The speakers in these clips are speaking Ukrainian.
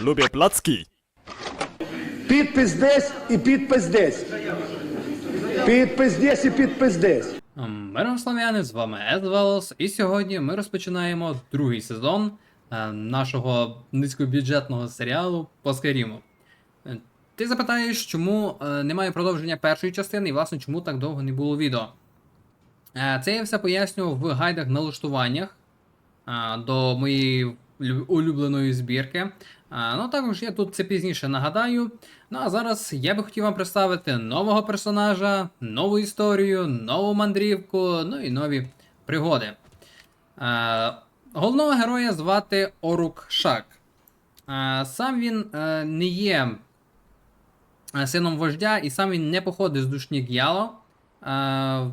Lubię placki. Підпис десь і підпис десь. Підпис десь і підпис десь. Миром слав'яни, з вами Едвелос, і сьогодні ми розпочинаємо другий сезон е, нашого низькобюджетного серіалу по Скайріму. Е, Ти запитаєш, чому е, немає продовження першої частини і, власне, чому так довго не було відео. Це я все пояснював в гайдах налаштуваннях до моєї улюбленої збірки. Ну, також я тут це пізніше нагадаю. Ну а зараз я би хотів вам представити нового персонажа, нову історію, нову мандрівку, ну і нові пригоди. Головного героя звати Орук Шак. Сам він е, не є е, сином вождя, і сам він не походить з душні Г'яло. Е,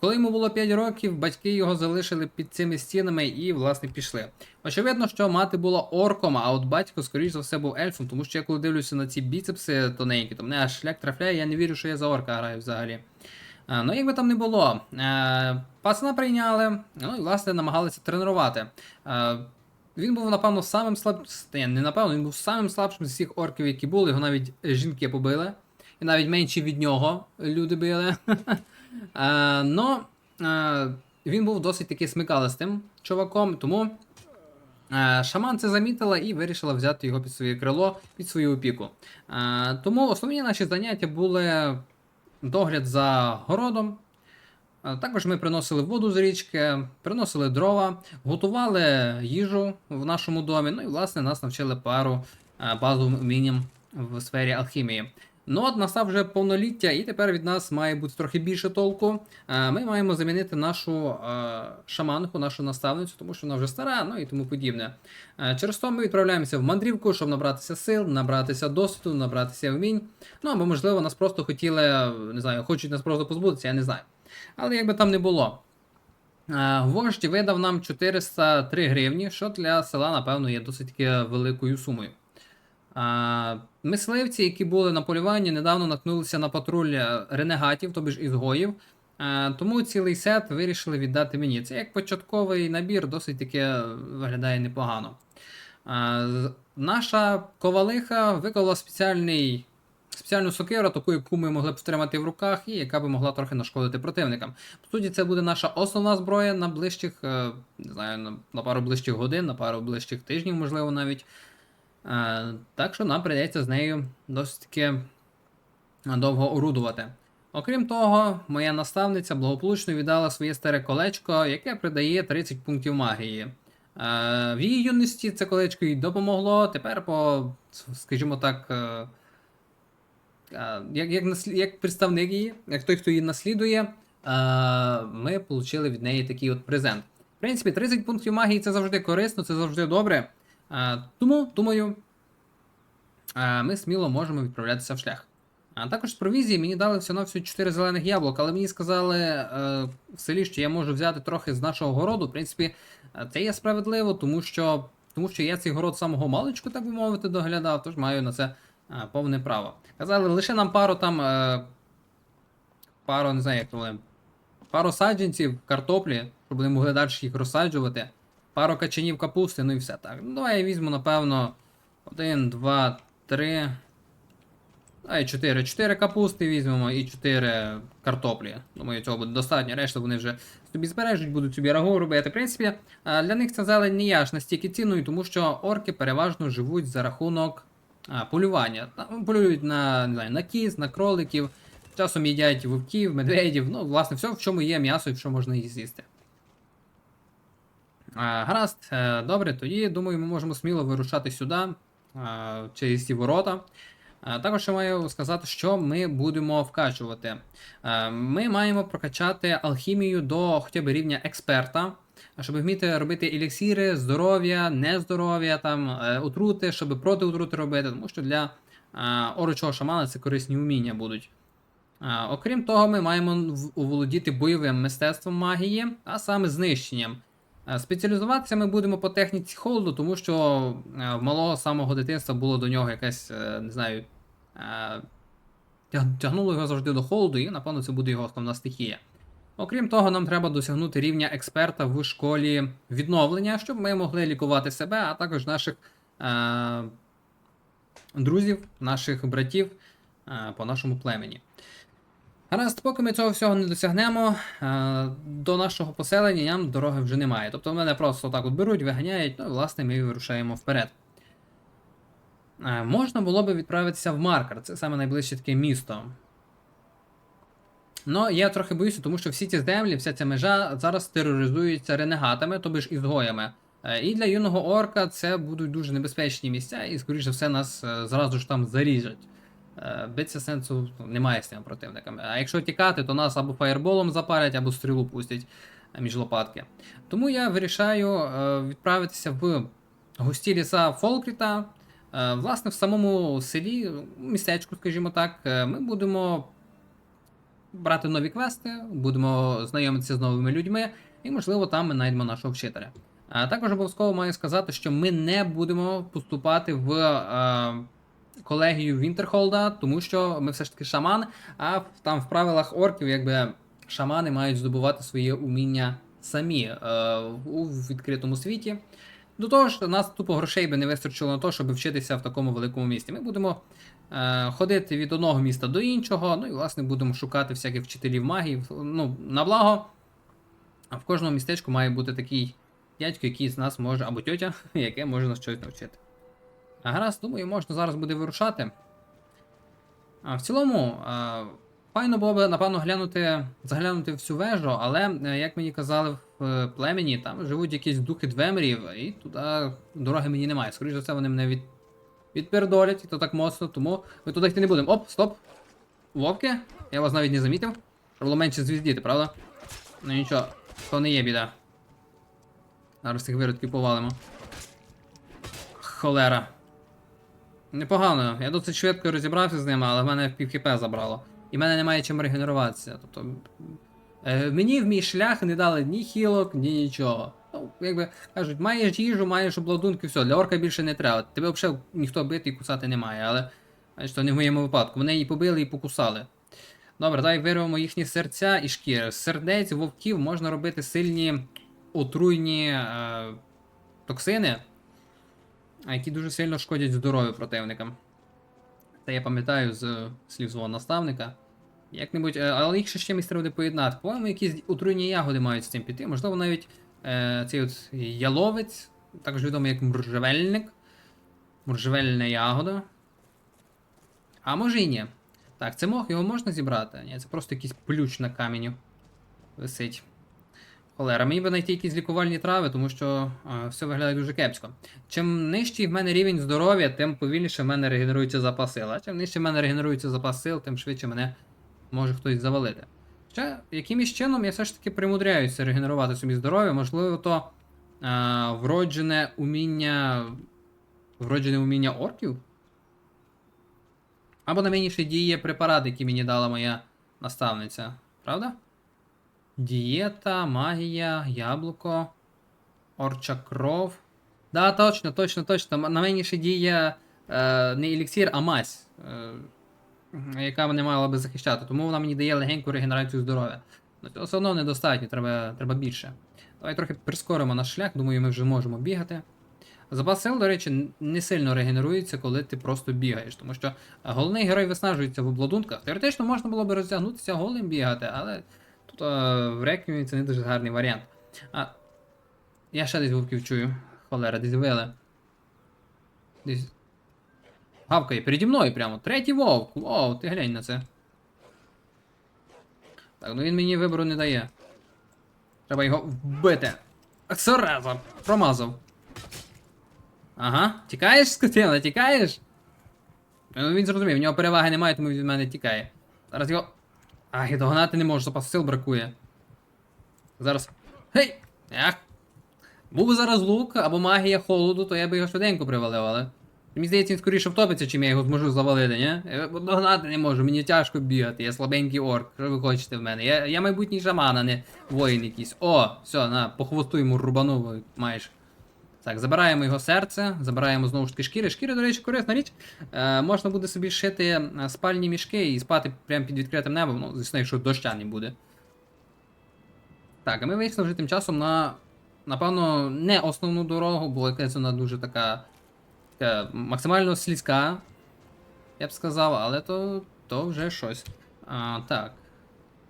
Коли йому було 5 років, батьки його залишили під цими стінами і, власне, пішли. Очевидно, що мати була орком, а от батько, скоріш за все, був ельфом, тому що я коли дивлюся на ці біцепси тоненькі, то мене аж шлях трафляє, я не вірю, що я за орка граю взагалі. Е, Ну, як би там не було, е, пацана прийняли, ну і власне намагалися тренувати. Е, Він був, напевно, самим слаб... Ні, не напевно, він був самим слабшим з всіх орків, які були. Його навіть жінки побили. І навіть менші від нього люди били. Е, Но е, він був досить таки смикалистим чуваком, тому е, шаман це замітила і вирішила взяти його під своє крило, під свою опіку. Тому основні наші заняття були догляд за городом. Також ми приносили воду з річки, приносили дрова, готували їжу в нашому домі. Ну і власне нас навчили пару базовим вмінням в сфері алхімії. Ну от настав вже повноліття, і тепер від нас має бути трохи більше толку. Е, Ми маємо замінити нашу е, шаманку, нашу наставницю, тому що вона вже стара, ну і тому подібне. Е, Через то ми відправляємося в мандрівку, щоб набратися сил, набратися досвіду, набратися вмінь. Ну або, можливо, нас просто хотіли, не знаю, хочуть нас просто позбутися, я не знаю. Але як би там не було. Вождь видав нам 403 гривні, що для села, напевно, є досить великою сумою. А, Мисливці, які були на полюванні, недавно наткнулися на патруль ренегатів, тобі ж ізгоїв. А, Тому цілий сет вирішили віддати мені. Це як початковий набір, досить таки виглядає непогано. А, Наша ковалиха виклала спеціальний. Спеціальну сокиру, таку, яку ми могли б втримати в руках, і яка би могла трохи нашкодити противникам. По суті, це буде наша основна зброя на ближчих, е, не знаю, на, на пару ближчих годин, на пару ближчих тижнів, можливо, навіть. Е, так що нам прийдеться з нею досить таки довго орудувати. Окрім того, моя наставниця благополучно віддала своє старе колечко, яке придає 30 пунктів магії. Е, в її юності це колечко їй допомогло. Тепер, по, скажімо так, е, як, як, як представник її, як той, хто її наслідує, ми отримали від неї такий от презент. В принципі, 30 пунктів магії це завжди корисно, це завжди добре. Тому, думаю, ми сміло можемо відправлятися в шлях. А також з провізії мені дали всього всього 4 зелених яблук, але мені сказали е, в селі, що я можу взяти трохи з нашого городу. В принципі, е, це є справедливо, тому що, тому що я цей город самого маличку, так би мовити, доглядав, тож маю на це е, повне право. Казали, лише нам пару там. Е, пару, не знаю, як то пару саджанців картоплі, щоб вони могли далі їх розсаджувати. Пару качанів капусти, ну і все так. Ну, давай я візьму, напевно, один, два, три. Давай чотири. Чотири капусти візьмемо і чотири картоплі. Думаю, цього буде достатньо. Решта вони вже собі збережуть, будуть собі рагу робити. В принципі, для них ця зелень не є аж настільки цінною, тому що орки переважно живуть за рахунок полювання. Полюють на, не знаю, на кіз, на кроликів, часом їдять вовків, медведів, ну, власне, все, в чому є м'ясо і що можна їх з'їсти. А, Гаразд, е, добре, тоді думаю, ми можемо сміло вирушати сюди, через ці ворота. Також я маю сказати, що ми будемо вкачувати. Е, Ми маємо прокачати алхімію до хоча б рівня експерта, щоб вміти робити еліксіри, здоров'я, нездоров'я, там, е, отрути, щоб проти отрути робити, тому що для е, орочого шамана це корисні вміння будуть. Окрім того, ми маємо оволодіти бойовим мистецтвом магії, а саме знищенням. Е, Спеціалізуватися ми будемо по техніці холоду, тому що е, в малого самого дитинства було до нього якесь, е, не знаю, тягнуло його завжди до холоду, і, напевно, це буде його основна стихія. Окрім того, нам треба досягнути рівня експерта в школі відновлення, щоб ми могли лікувати себе, а також наших е, друзів, наших братів е, по нашому племені. Гаразд, поки ми цього всього не досягнемо, е, до нашого поселення нам дороги вже немає. Тобто мене просто так от беруть, виганяють, ну і власне ми вирушаємо вперед. Е, Можна було би відправитися в Маркер, це саме найближче таке місто. Ну, я трохи боюся, тому що всі ці землі, вся ця межа зараз тероризуються ренегатами, тобі ж ізгоями. Е, І для юного орка це будуть дуже небезпечні місця, і, скоріш за все, нас зразу ж там заріжуть. Е, Битися сенсу ну, немає з цими противниками. А якщо тікати, то нас або фаєрболом запалять, або стрілу пустять е, між лопатки. Тому я вирішаю е, відправитися в густі ліса Фолкріта. Власне, в самому селі, містечку, скажімо так, ми будемо брати нові квести, будемо знайомитися з новими людьми, і, можливо, там ми знайдемо нашого вчителя. Також обов'язково маю сказати, що ми не будемо поступати в колегію Вінтерхолда, тому що ми все ж таки шаман, а там в правилах орків, якби шамани мають здобувати своє уміння самі е, у відкритому світі. До того ж, нас тупо грошей би не вистачило на те, щоб вчитися в такому великому місті. Ми будемо е, ходити від одного міста до іншого, ну і власне будемо шукати всяких вчителів магії. Ну, на благо, а в кожному містечку має бути такий дядько, який з нас може, або тьотя, яке може нас щось навчити. А гаразд, думаю, можна зараз буде вирушати. А в цілому, а, файно було б, напевно, глянути, заглянути всю вежу, але, е, як мені казали в е, племені, там живуть якісь духи двемерів, і туди дороги мені немає. Скоріше за все, вони мене від, відпердолять, і то так моцно, тому ми туди йти не будемо. Оп, стоп! Вовки, я вас навіть не замітив. Було менше звіздіти, правда? Ну нічого, то не є біда. Зараз цих виродків повалимо. Холера. Непогано. Я досить швидко розібрався з ними, але в мене пів забрало. І в мене немає чим регенеруватися. Тобто. Е, мені в мій шлях не дали ні хілок, ні нічого. Ну, якби кажуть, маєш їжу, маєш обладунки, все, для орка більше не треба. Тебе взагалі ніхто бити і кусати не має, але. Бачиш, то не в моєму випадку. Вони її побили і покусали. Добре, давай вирвемо їхні серця і шкіри. З сердець вовків можна робити сильні отруйні е, токсини, а які дуже сильно шкодять здоров'ю противникам. Це я пам'ятаю з слів свого наставника. Як-небудь, е, але їх ще чимось треба буде поєднати. По-моєму, якісь отруйні ягоди мають з цим піти. Можливо, навіть е, цей от яловець, також відомий як муржевельник. Муржевельна ягода. А може і ні. Так, це мох, його можна зібрати? Ні, це просто якийсь плющ на каменю висить. Холера, мені би знайти якісь лікувальні трави, тому що е, все виглядає дуже кепсько. Чим нижчий в мене рівень здоров'я, тим повільніше в мене регенерується запас сил. А чим нижче в мене регенерується запас сил, тим швидше мене може хтось завалити. Ще якимось чином я все ж таки примудряюся регенерувати собі здоров'я, можливо, то е, вроджене уміння. Вроджене уміння орків? Або на мені ще діє препарат, який мені дала моя наставниця. Правда? Дієта, магія, яблуко, орча кров. Да, точно, точно, точно. На мені ще діє е, не еліксір, а мазь, е, яка мене мала би захищати. Тому вона мені дає легеньку регенерацію здоров'я. Ну, все одно недостатньо, треба, треба більше. Давай трохи прискоримо наш шлях, думаю, ми вже можемо бігати. Запас сил, до речі, не сильно регенерується, коли ти просто бігаєш, тому що головний герой виснажується в обладунках. Теоретично можна було б роздягнутися голим бігати, але е, в реквіємі це не дуже гарний варіант. А, я ще десь вовків чую. Холера, десь вили. Десь. Гавкає переді мною прямо. Третій вовк. Воу, ти глянь на це. Так, ну він мені вибору не дає. Треба його вбити. Сразу, промазав. Ага, тікаєш, скотина, тікаєш? Ну, він зрозумів, в нього переваги немає, тому він від мене тікає. Зараз його. Ай, догнати не можу, запас сил бракує. Зараз. Гей! Ах! Був би зараз лук або магія холоду, то я би його швиденько привалив, але. Мені здається, він скоріше втопиться, чим я його зможу завалити, ні? Я догнати не можу, мені тяжко бігати, я слабенький орк. Що ви хочете в мене? Я, я майбутній шаман, а не воїн якийсь. О, все, на, по хвосту йому рубанув маєш. Так, забираємо його серце, забираємо знову ж таки шкіри. Шкіри, до речі, корисна річ. Е, можна буде собі шити е, спальні мішки і спати прямо під відкритим небом, ну, звісно, якщо доща не буде. Так, а ми вийшли вже тим часом на, напевно, не основну дорогу, бо якась вона дуже така, така максимально слізька. я б сказав, але то, то вже щось. А, так.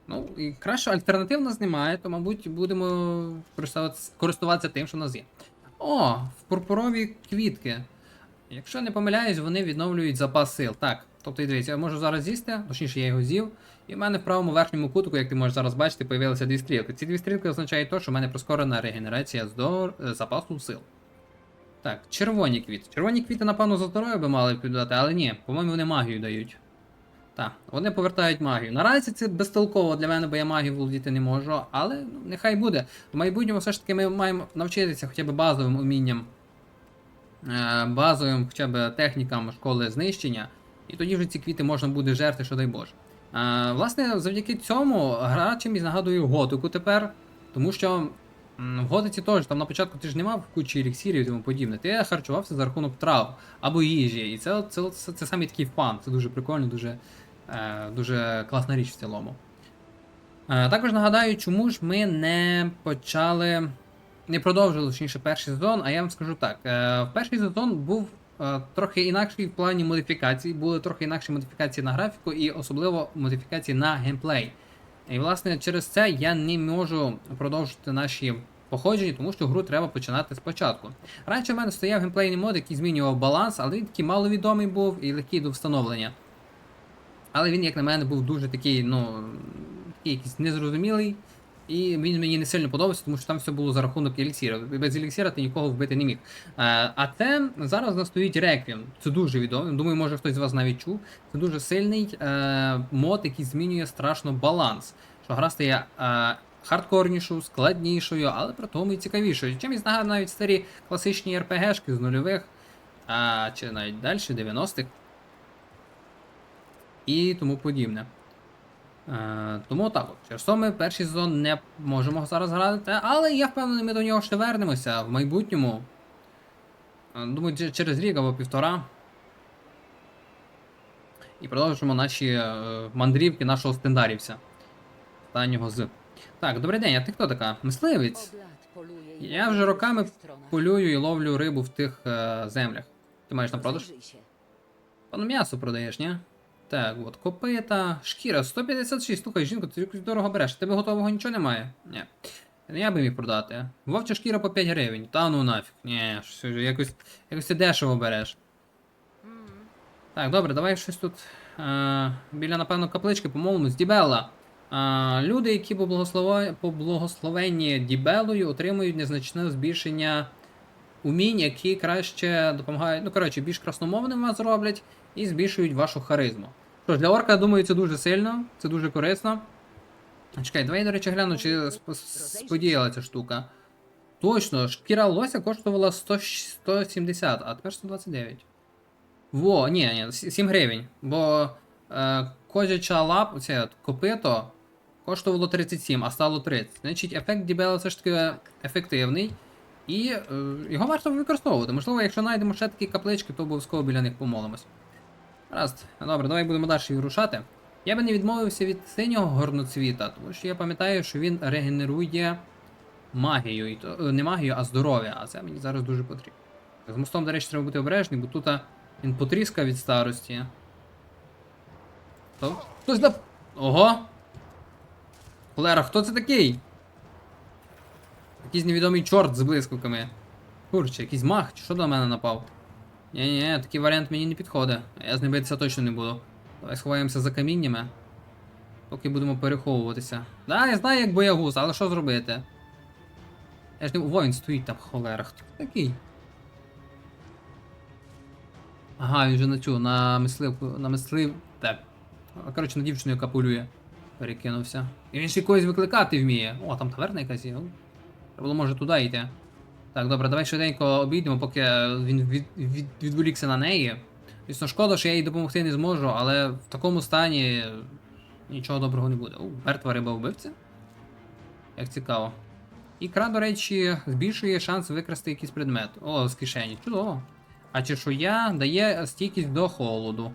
Ну, і краще альтернатив нас немає, то, мабуть, будемо користуватися тим, що в нас є. О, в пурпурові квітки. Якщо не помиляюсь, вони відновлюють запас сил. Так, тобто і дивіться, я можу зараз з'їсти, точніше я його з'їв. І в мене в правому верхньому кутику, як ти можеш зараз бачити, появилися дві стрілки. Ці дві стрілки означають те, що в мене прискорена регенерація здор... е, запасу сил. Так, червоні квіти. Червоні квіти, напевно, за здоров'я би мали піддати, але ні, по-моєму, вони магію дають. Так, вони повертають магію. Наразі це безтолково для мене, бо я магію володіти не можу, але ну, нехай буде. В майбутньому все ж таки ми маємо навчитися хоча б базовим умінням, е, базовим хоча б технікам школи знищення, і тоді вже ці квіти можна буде жерти, що дай Боже. Е, власне, завдяки цьому гра чимось нагадує готику тепер, тому що в готиці теж там на початку ти ж не мав кучі еліксірів і тому подібне. Ти харчувався за рахунок трав або їжі. І це, це, це, це саме такий фан. Це дуже прикольно, дуже, дуже класна річ в цілому. Е, також нагадаю, чому ж ми не почали. Не продовжили точніше перший сезон, а я вам скажу так: е, перший сезон був е, трохи інакший в плані модифікацій, були трохи інакші модифікації на графіку і особливо модифікації на геймплей. І власне через це я не можу продовжити наші походження, тому що гру треба починати спочатку. Раніше в мене стояв геймплейний мод, який змінював баланс, але він такий маловідомий був і легкий до встановлення. Але він, як на мене, був дуже такий, ну, такий якийсь незрозумілий. І він мені не сильно подобався, тому що там все було за рахунок еліксіра. Без еліксіра ти нікого вбити не міг. Е, а це зараз нас стоїть Реквієм. Це дуже відомий. Думаю, може хтось з вас навіть чув. Це дуже сильний е, мод, який змінює страшно баланс. Що гра стає е, хардкорнішою, складнішою, але при тому і цікавішою. Чимось нагадує навіть старі класичні РПГшки з нульових, а, чи навіть далі, 90-х. І тому подібне. Е, тому так, от, через то ми перший сезон не можемо зараз грати, але я впевнений, ми до нього ще вернемося в майбутньому. Е, Думаю, через рік або півтора. І продовжимо наші е, мандрівки нашого стендарівця. Останнього з. Так, добрий день, а ти хто така? Мисливець? Я вже роками полюю і ловлю рибу в тих е, землях. Ти маєш на продаж? Пану м'ясо продаєш, ні? Так, от, копита, шкіра, 156. Слухай, жінко, ти якось дорого береш. Тебе готового нічого немає? Ні. Я би міг продати. Вовча шкіра по 5 гривень. Та ну нафіг. Ні, що ж, якось, якось ти дешево береш. Так, добре, давай щось тут. Е, біля, напевно, каплички помолимось. Дібелла. Е, люди, які по, благословенні Дібелою отримують незначне збільшення умінь, які краще допомагають. Ну, коротше, більш красномовним вас зроблять і збільшують вашу харизму. Що ж, для орка, думаю, це дуже сильно, це дуже корисно. Чекай, давай, до речі, гляну, чи сподіяла ця штука. Точно, шкіра лося коштувала 100, 170, а тепер 129. Во, ні, ні, 7 гривень. Бо е, козяча лап, це от, копито, коштувало 37, а стало 30. Значить, ефект Дібела все ж таки ефективний. І е, його варто використовувати. Можливо, якщо знайдемо ще такі каплички, то обов'язково біля них помолимось. Гаразд, добре, давай будемо далі вирушати. Я би не відмовився від синього горноцвіта, тому що я пам'ятаю, що він регенерує магію. І то, е, не магію, а здоров'я. А це мені зараз дуже потрібно. З мостом, до речі, треба бути обережний, бо тут він потріскав від старості. Хто? Хтось на. Ого! Холера, хто це такий? Якийсь невідомий чорт з блискавками. Курче, якийсь мах, чи що до мене напав? Ні-ні, такий варіант мені не підходить. Я з ним битися точно не буду. Давай сховаємося за каміннями. Поки будемо переховуватися. Да, я знаю, як боягуз, але що зробити? Я ж не. Воїн стоїть там, холера. Хто такий? Ага, він же на цю, на мисливку, на мислив. Так. Коротше, на дівчину, яка полює. Перекинувся. І він ще когось викликати вміє. О, там таверна якась є. Треба було може туди йти. Так, добре, давай швиденько обійдемо, поки він від, від, відволікся на неї. Звісно, шкода, що я їй допомогти не зможу, але в такому стані нічого доброго не буде. О, мертва риба вбивця. Як цікаво. Ікра, до речі, збільшує шанс викрасти якийсь предмет. О, з кишені. Чудово. А чешуя дає стійкість до холоду.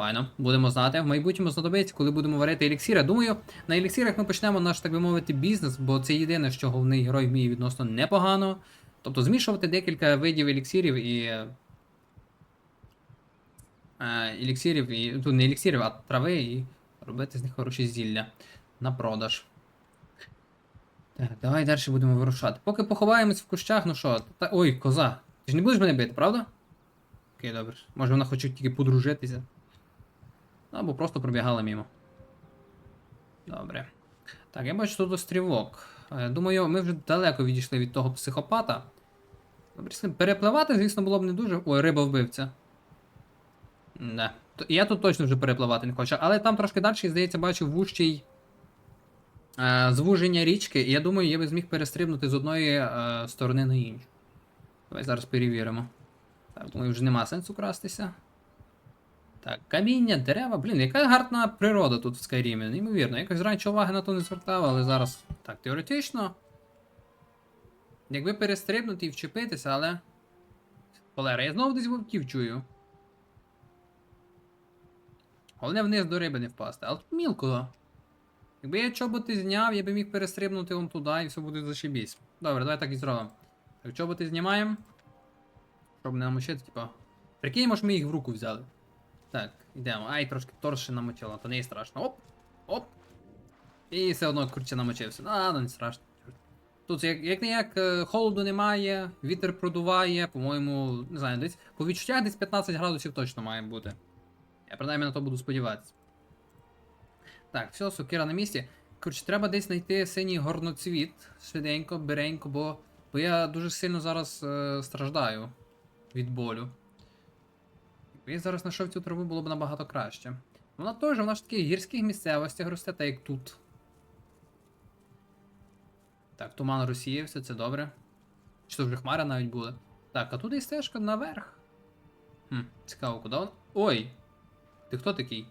Файно, будемо знати. В майбутньому знадобиться, коли будемо варити еліксіри. Думаю, на еліксірах ми почнемо наш, так би мовити, бізнес, бо це єдине, що головний герой вміє відносно непогано. Тобто змішувати декілька видів еліксірів і. е, еліксирів, і, тут не еліксирів, а трави і робити з них хороші зілля на продаж. Так, давай далі будемо вирушати. Поки поховаємось в кущах, ну що, та, ой, коза. Ти ж не будеш мене бити, правда? Окей, добре. Може вона хоче тільки подружитися. Або просто пробігала мимо. Добре. Так, я бачу тут острівок. Е, Думаю, ми вже далеко відійшли від того психопата. Перепливати, звісно, було б не дуже. Ой, риба вбивця. Не. Я тут точно вже перепливати не хочу. Але там трошки далі, здається, бачу вущий е, звуження річки, і я думаю, я би зміг перестрибнути з одної е, сторони на іншу. Давай зараз перевіримо. Так, думаю, вже нема сенсу крастися. Так, каміння, дерева, блін, яка гарна природа тут в Скайрімі, неймовірно. Якось раніше уваги на то не звертав, але зараз. Так, теоретично. Якби перестрибнути і вчепитися, але. Холера, я знову десь вовків чую. Головне вниз до риби не впасти. Але тут мілко. Якби я чоботи зняв, я би міг перестрибнути вон туди і все буде зашибісь. Добре, давай так і зробимо. Так, чоботи знімаємо. Щоб не намочити, типа. Прикинь, може ми їх в руку взяли. Так, йдемо. Ай, трошки торши намочило, то не є страшно. Оп! Оп! І все одно курче намочився. А, ну не страшно. Тут як, як не як е, холоду немає, вітер продуває, по-моєму, не знаю, десь по відчуттях десь 15 градусів точно має бути. Я принаймні на то буду сподіватися. Так, все, сокира на місці. Коротше, треба десь знайти синій горноцвіт швиденько, беренько, бо, бо я дуже сильно зараз е, страждаю від болю. Якби я зараз знайшов цю траву, було б набагато краще. Вона теж, вона ж в гірських місцевостях росте, так як тут. Так, туман розсіявся, це добре. Чи то вже хмара навіть були. Так, а тут і стежка наверх. Хм, цікаво, куди вона. Ой! Ти хто такий?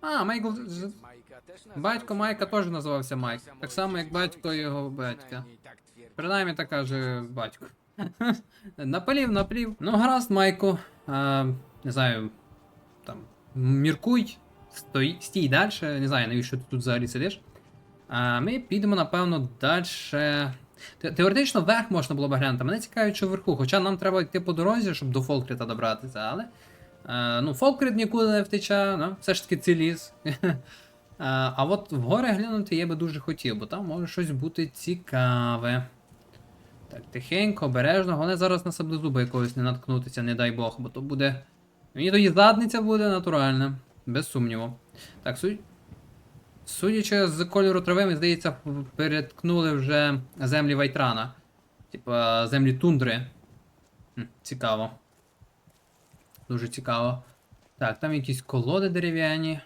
А, Майкл. Батько Майка теж називався Майк. Так само, як батько його батька. Принаймні так каже батько. Напалів, наплів. Ну, гаразд, Майку. А, не знаю, там, міркуй, стой, стій далі. Не знаю, навіщо ти тут взагалі сидиш. А ми підемо, напевно, далі. Теоретично вверх можна було б глянути. Мене цікавить, що вверху. Хоча нам треба йти по дорозі, щоб до Фолкріта добратися, але. Е, ну, Фолкріт нікуди не втече, ну, все ж таки це ліс. Е, А от вгори глянути я би дуже хотів, бо там може щось бути цікаве. Так, тихенько, обережно, головне зараз на саблезуба якогось не наткнутися, не дай Бог, бо то буде. Мені тоді задниця буде натуральна, без сумніву. Так, су... судячи з кольору трави, мені здається, переткнули вже землі Вайтрана. Типа землі тундри. Хм, цікаво. Дуже цікаво. Так, там якісь колоди дерев'яні.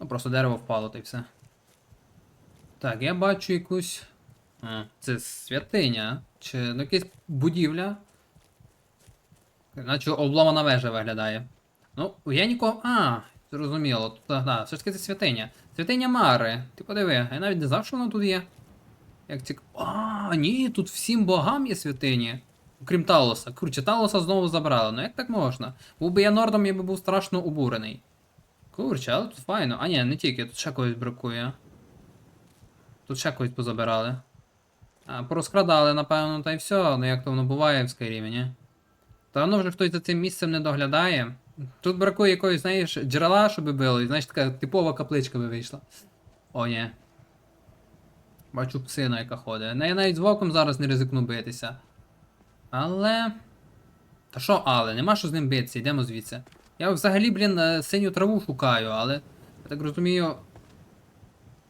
Ну, просто дерево впало, та й все. Так, я бачу якусь. Це святиня. Чи ну, якась будівля. Наче обламана вежа виглядає. Ну, я нікого. А, зрозуміло. Тут, да, все ж таки це святиня. Святиня Мари. Ти подиви, я навіть не знав, що вона тут є. Як цік... А, ні, тут всім богам є святині. Окрім Талоса. Короче, Талоса знову забрали. Ну як так можна? Був би я нордом, я би був страшно обурений. Курче, але тут файно. А ні, не тільки, тут ще когось бракує. Тут ще когось позабирали. А, порозкрадали, напевно, та й все, ну як то воно буває в Скайрімі, ні? Та воно вже хтось за цим місцем не доглядає. Тут бракує якоїсь, знаєш, джерела, щоб било, і знаєш, така типова капличка би вийшла. О, ні. Бачу псина, яка ходить. Я навіть з вовком зараз не ризикну битися. Але. Та що, але, нема що з ним битися, йдемо звідси. Я взагалі, блін, е, синю траву шукаю, але. Я так розумію.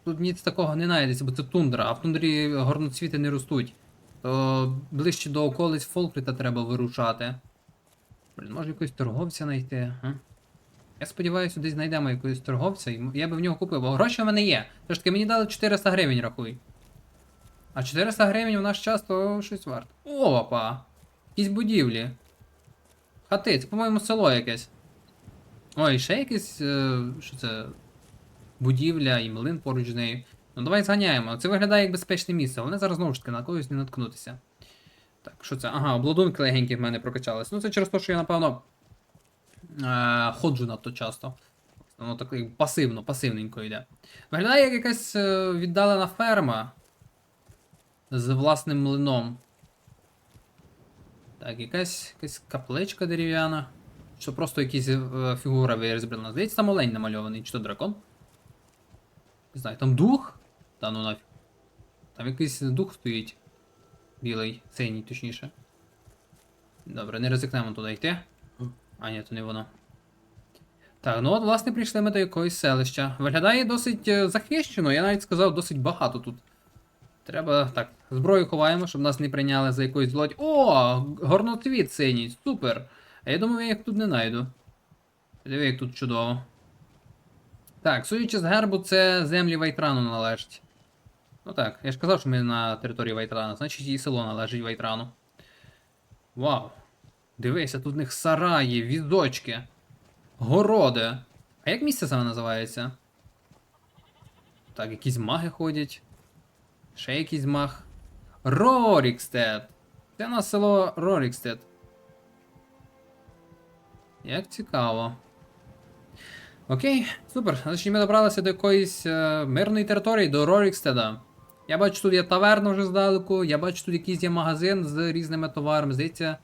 Тут ніц такого не знайдеться, бо це тундра, а в тундрі горноцвіти не ростуть. То ближче до околиць Фолкріта треба вирушати. Блін, може якогось торговця знайти, а? Я сподіваюся, десь знайдемо якогось торговця, і я би в нього купив, бо гроші в мене є. Все ж таки мені дали 400 гривень, рахуй. А 400 гривень в наш час то щось варто. Опа! Якісь будівлі. Хати, це, по-моєму, село якесь. Ой, ще якесь. е, що це? Будівля і млин поруч з нею. Ну давай зганяємо. Це виглядає як безпечне місце, але зараз знову ж таки на когось не наткнутися. Так, що це? Ага, обладунки легенькі в мене прокачались. Ну це через те, що я, напевно. Е, ходжу надто часто. Воно так пасивно, пасивненько йде. Виглядає як якась е, віддалена ферма з власним млином. Так, якась, якась капличка дерев'яна. Що просто якісь е, фігура вирізблена. Здається, там олень намальований, чи то дракон? Не знаю, там дух? Та ну нафіг. Там якийсь дух стоїть. Білий, синій, точніше. Добре, не ризикнемо туди йти. А, ні, то не воно. Так, ну от, власне, прийшли ми до якогось селища. Виглядає досить е, захищено, я навіть сказав, досить багато тут. Треба так, зброю ховаємо, щоб нас не прийняли за якоюсь злодь. О! Горноцвіт синій, супер! А я думаю, я їх тут не знайду. Диви, як тут чудово. Так, судячи з гербу, це землі Вайтрану належать. Ну так, я ж казав, що ми на території Вайтрана, значить і село належить Вайтрану. Вау! Дивися, тут в них сараї, візочки, городи. А як місце саме називається? Так, якісь маги ходять. Ще якийсь маг. Рорікстед! Це у нас село Рорікстед. Як цікаво. Окей, супер. Значить, ми добралися до якоїсь е, мирної території, до Рорікстеда. Я бачу, тут є таверна вже здалеку, я бачу, тут якийсь є магазин з різними товарами. Здається.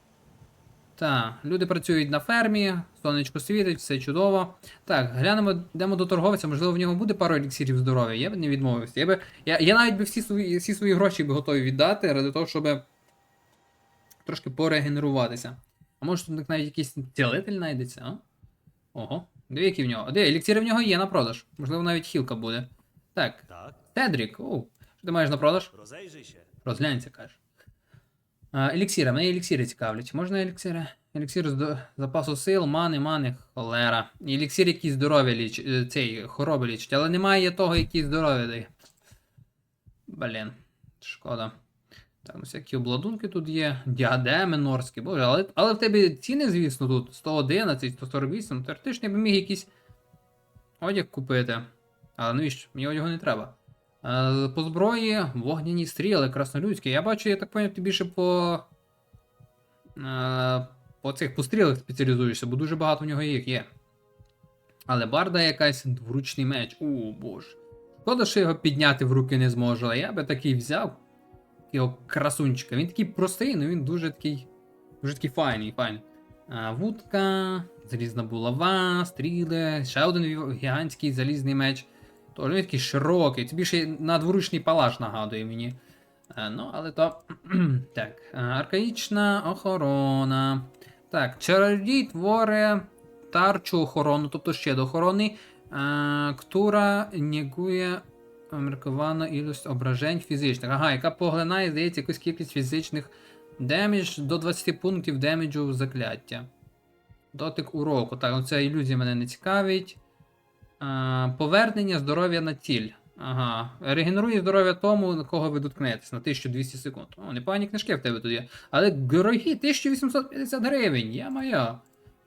Так, люди працюють на фермі, сонечко світить, все чудово. Так, глянемо, йдемо до торговця, можливо, в нього буде пару еліксирів здоров'я. Я б не відмовився. Я, би, я, я навіть би всі свої, всі свої гроші би готовий віддати ради того, щоб трошки порегенеруватися. А може тут навіть якийсь цілитель знайдеться, а? Ого. Диви, які в нього. Де, еліксири в нього є на продаж. Можливо, навіть хілка буде. Так, Tak, Тедрік, о, що ти маєш на продаж? rozejrzyj się. Розглянься, каже. А, еліксири, мене еліксири цікавлять. Можна еліксири? Еліксир з запасу сил, мани, мани, холера. І Еліксир, який здоров'я ліч... е, цей, хвороби лічить, але немає того, який здоров'я дає. Блін, шкода. Так, ну всякі обладунки тут є, діадеми норські, боже, але, але в тебе ціни, звісно, тут 111, 148, теоретично я б міг якийсь одяг купити. Але навіщо? Мені одягу не треба. Е, По зброї вогняні стріли, краснолюдські. Я бачу, я так поняв, ти більше по. е, По цих пострілах спеціалізуєшся, бо дуже багато в нього їх є. Але барда якась двуручний меч. О, боже. Шкода, що його підняти в руки не зможу, а я би такий взяв. Його красунчика. Він такий простий, але він дуже такий. Дуже такий файний, файний. А, вудка, залізна булава, стріли, ще один гігантський залізний меч. Тож він такий широкий, це більше на дворучний палаш нагадує мені. Е, ну, але то. так. е, Аркаїчна охорона. Так, чародій творе тарчу охорону, тобто ще до охорони. Е, Ктура негує меркована ілюсть ображень фізичних. Ага, яка поглинає, здається, якусь кількість фізичних демідж до 20 пунктів деміджу закляття. Дотик уроку. Так, оця ілюзія мене не цікавить. А, повернення здоров'я на ціль. Ага. Регенерує здоров'я тому, на кого ви доткнетесь на 1200 секунд. О, непогані книжки в тебе тут є. Але дорогі 1850 гривень, я моя.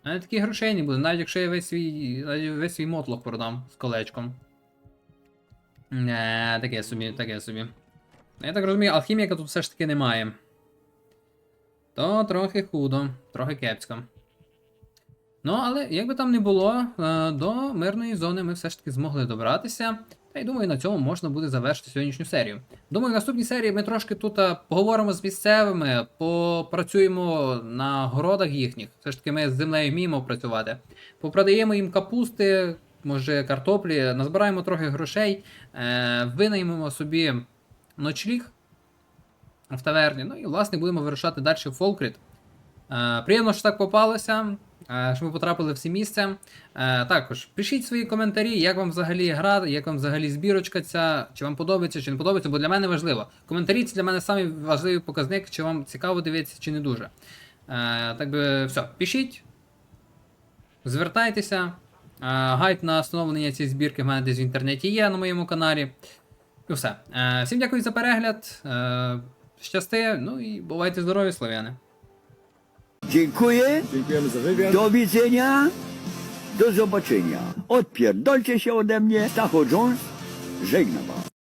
У мене таких грошей не буде, навіть якщо я весь свій, весь свій мотлох продам з колечком. Не, таке собі, таке собі. Я так розумію, алхіміка тут все ж таки немає. То трохи худо, трохи кепсько. Ну, але як би там не було, е, до мирної зони ми все ж таки змогли добратися. Та й думаю, на цьому можна буде завершити сьогоднішню серію. Думаю, в наступній серії ми трошки тут е, поговоримо з місцевими, попрацюємо на городах їхніх. Все ж таки ми з землею вміємо працювати. Попродаємо їм капусти, може картоплі, назбираємо трохи грошей, е, винаймемо собі ночліг в таверні. Ну і власне будемо вирушати далі в Фолкріт. Е, приємно, що так попалося. е, Що ми потрапили в це місце. Також пишіть свої коментарі, як вам взагалі гра, як вам взагалі збірочка ця, чи вам подобається, чи не подобається, бо для мене важливо. Коментарі це для мене самий важливий показник, чи вам цікаво дивитися, чи не дуже. Так би все, пишіть, звертайтеся. Е, гайд на встановлення цієї збірки в мене десь в інтернеті є на моєму каналі. І все. Е, всім дякую за перегляд. Е, щасти, ну і бувайте здорові, слов'яни. Дякую. До za До zobaczenia. Odpierdolcie się ode mnie. Stacho Jones. Żegnam was.